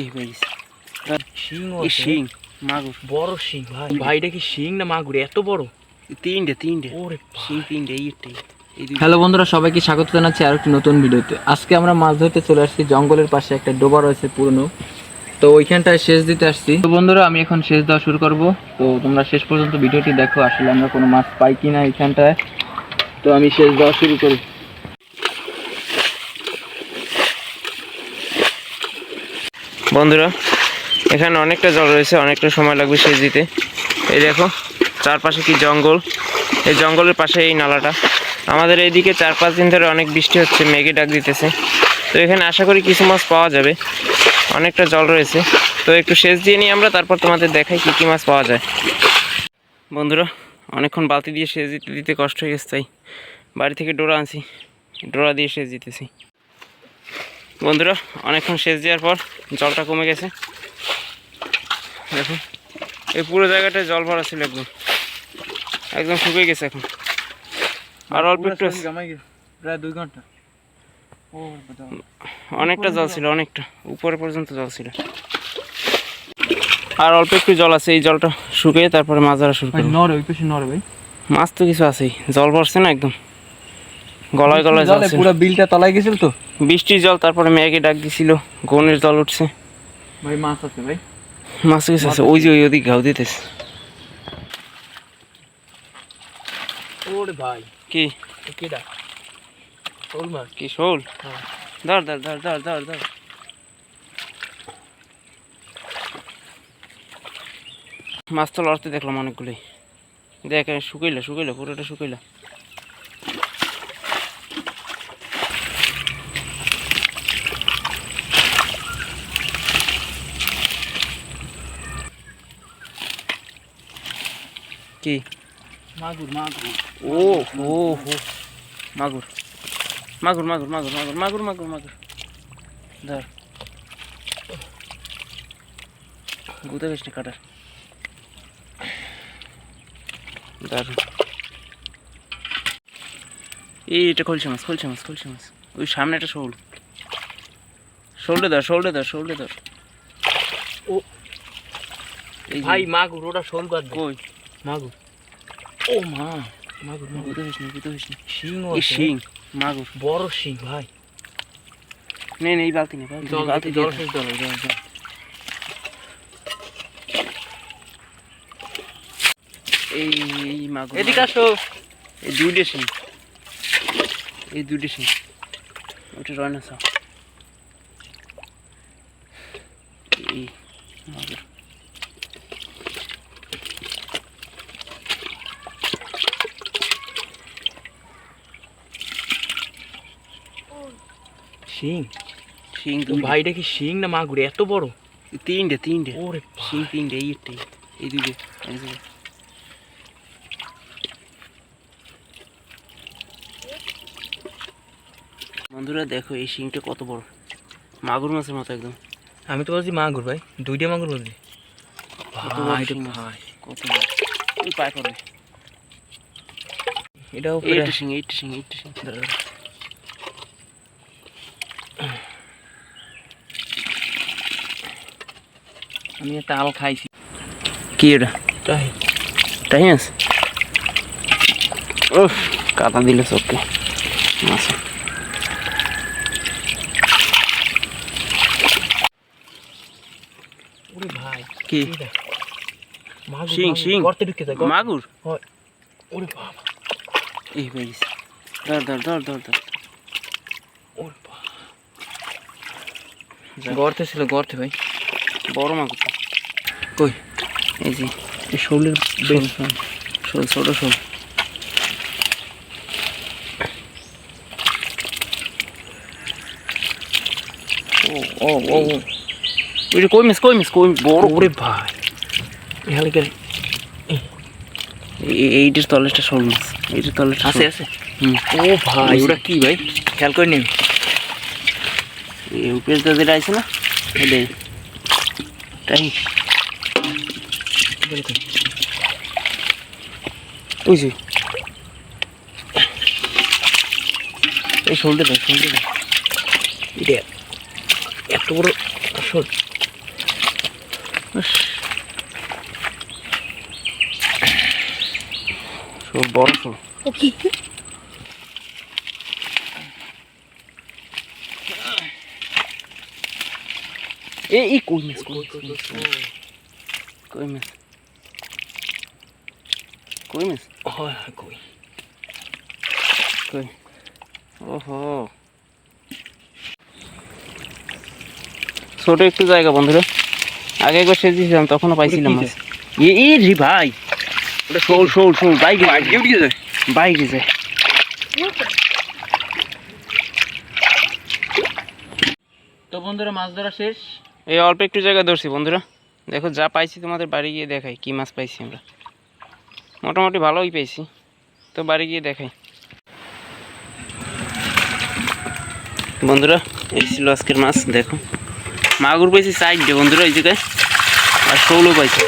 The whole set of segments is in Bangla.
এই শিং শিং মাগুর। বড় শিং ভাই। ভাই কি শিং না মাগুর? এত বড়? তিনটে তিনটে। ওরে শিং তিনটে এই একটাই এই দুই হ্যালো বন্ধুরা সবাইকে স্বাগত জানাচ্ছি আর একটি নতুন ভিডিওতে। আজকে আমরা মাছ ধরতে চলে আসছি। জঙ্গলের পাশে একটা ডোবা রয়েছে পুরনো। তো ওইখানটায় শেষ দিতে আসছি। তো বন্ধুরা আমি এখন শেষ দেওয়া শুরু করব। তো তোমরা শেষ পর্যন্ত ভিডিওটি দেখো আসলে আমরা কোনো মাছ পাই কিনা এইখানটায় তো আমি শেষ দেওয়া শুরু করি। বন্ধুরা, এখানে অনেকটা জল রয়েছে, অনেকটা সময় লাগবে সেচ দিতে। এই দেখো, চারপাশে কি জঙ্গল। এই জঙ্গলের পাশে এই নালাটা। আমাদের এইদিকে চার পাঁচ দিন ধরে অনেক বৃষ্টি হচ্ছে, মেঘে ডাক দিতেছে। তো এখানে আশা করি কিছু মাছ পাওয়া যাবে। অনেকটা জল রয়েছে। তো একটু সেচ দিয়ে নিই আমরা তারপর তোমাদের দেখাই কী কী মাছ পাওয়া যায়। বন্ধুরা, অনেকক্ষণ বালতি দিয়ে সেচ দিতে দিতে কষ্ট হয়ে গেছে, তাই বাড়ি থেকে ডোরা আনছি। ডোরা দিয়ে সেচ দিতেছি। বন্ধুরা অনেকক্ষণ সেচ দেওয়ার পর জলটা কমে গেছে। দেখুন এই পুরো জায়গাটায় জল ভরা ছিল একদম। একদম শুকিয়ে গেছে এখন। আর অল্প একটু প্রায় দুই ঘণ্টা। অনেকটা জল ছিল অনেকটা। উপরে পর্যন্ত জল ছিল। আর অল্প একটু জল আছে এই জলটা শুকিয়ে তারপরে মাছ ধরা শুরু করব। নরে ওই পাশে নরে ভাই। মাছ তো কিছু আছেই জল ভরছে না একদম। গলায় গলায় জল ছিল। পুরো বিলটা তলায় গেছিল তো? বৃষ্টির জল তারপরে মেঘে ডাক দিছিল গনের জল উঠছে। ভাই মাছ আছে ভাই। মাছ কিছু আছে। ওই যে ওই ওদিক ঘাউ দিতেছে। ওরে ভাই। কি? কেডা? শোল মাছ। কি শোল? হ্যাঁ। ধর ধর ধর ধর ধর ধর। মাছ তো লড়তে দেখলাম অনেকগুলোই দেখ শুকাইলো শুকাইলো পুরোটা শুকাইলো। কি? মাগুর মাগুর। ও ও হো মাগুর। মাগুর মাগুর মাগুর মাগুর মাগুর মাগুর মাগুর। ধর। গুতে গেছে কাটার। ধর। এই এটা খলছে মাছ খলছে মাছ খলছে মাছ। ওই সামনে একটা শোল। শোলটা ধর শোলটা ধর শোলটা ধর। ও। ভাই মাগুর ওটা শোল বাদ দে। কই? মাগুর ও মা মাগুর মাগুর গুতে গেছে গুতে গেছে শিং এই শিং মাগুর বড় শিং ভাই নে নে এই বালতি নে বালতি জল শেষ জল জল এই মাগুর এদিকে আসো এই দুইটা সিং এই দুইটা সিং ওটা রয় না এই মাগুর শিং? সিং ভাই এটা কি শিং না মাগুর? এত বড়? তিনটে তিনটে। ওরে সিং তিনটে এই একটাই এই বন্ধুরা দেখো এই শিংটা কত বড়। মাগুর মাছের মতো একদম। আমি তো বলছি মাগুর ভাই দুইটা মাগুর বলছি। কত ভাই শিং কত পায়ে পড়বে। এটা উপরে এইটা সিং এইটা সিং আমি একটা আল খাইছি। কি এটা? তাই। তাই আছে? উফ কাটা দিলে মাছ। ওরে ভাই কি? শিং, শিং। গর্তে ঢুকে যায় গর্তে। মাগুর? ওরে বাবা। এই বেরিস ধর ধর ধর ধর ধর। ওরে বাবা। যা। গর্তে ছিল গর্তে ভাই। বড় মাগুর। কই? এই যে এই শোলের শোল। ছোট শোল। ও ও ও ও। ওই যে কই মিস কই মিস কই বড় ওরে ভাই। এখানে কে এইটার তলেটা শোল মাছ এইটার তলেটা আছে আছে। ও ভাই ওটা কি ভাই? খেয়াল করে নিন এই উপরে যেটা আছে না এটাই। তাই bonitinho. Uzi. Ei, solta bem, solta bem. Ide. É tudo a sol. Sol bora sol. Ok. E e coimes, coimes, coimes. Coimes. কই মাছ হয় কই? কই? ওহো। ছোট একটু জায়গা বন্ধুরা। আগে একবার সেচ দিয়েছিলাম তখনও পাইছিলাম মাছ এ রে ভাই। ওটা শোল শোল শোল বাইকে বাইকে উঠে যায় বাইকে যায় তো বন্ধুরা মাছ ধরা শেষ। এই অল্প একটু জায়গা ধরছি বন্ধুরা। দেখো যা পাইছি তোমাদের বাড়ি গিয়ে দেখাই কি মাছ পাইছি আমরা। মোটামুটি ভালোই পেয়েছি। তো বাড়ি গিয়ে দেখাই। বন্ধুরা, এই ছিল আজকের মাছ, দেখো। মাগুর পেয়েছি সাইডে বন্ধুরা, এই জায়গায়। আর শৌলও পাইছি।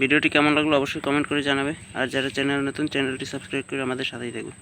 ভিডিওটি কেমন লাগল অবশ্যই কমেন্ট করে জানাবে। আর যারা চ্যানেল নতুন, চ্যানেলটি সাবস্ক্রাইব করে আমাদের সাথেই থাকবে।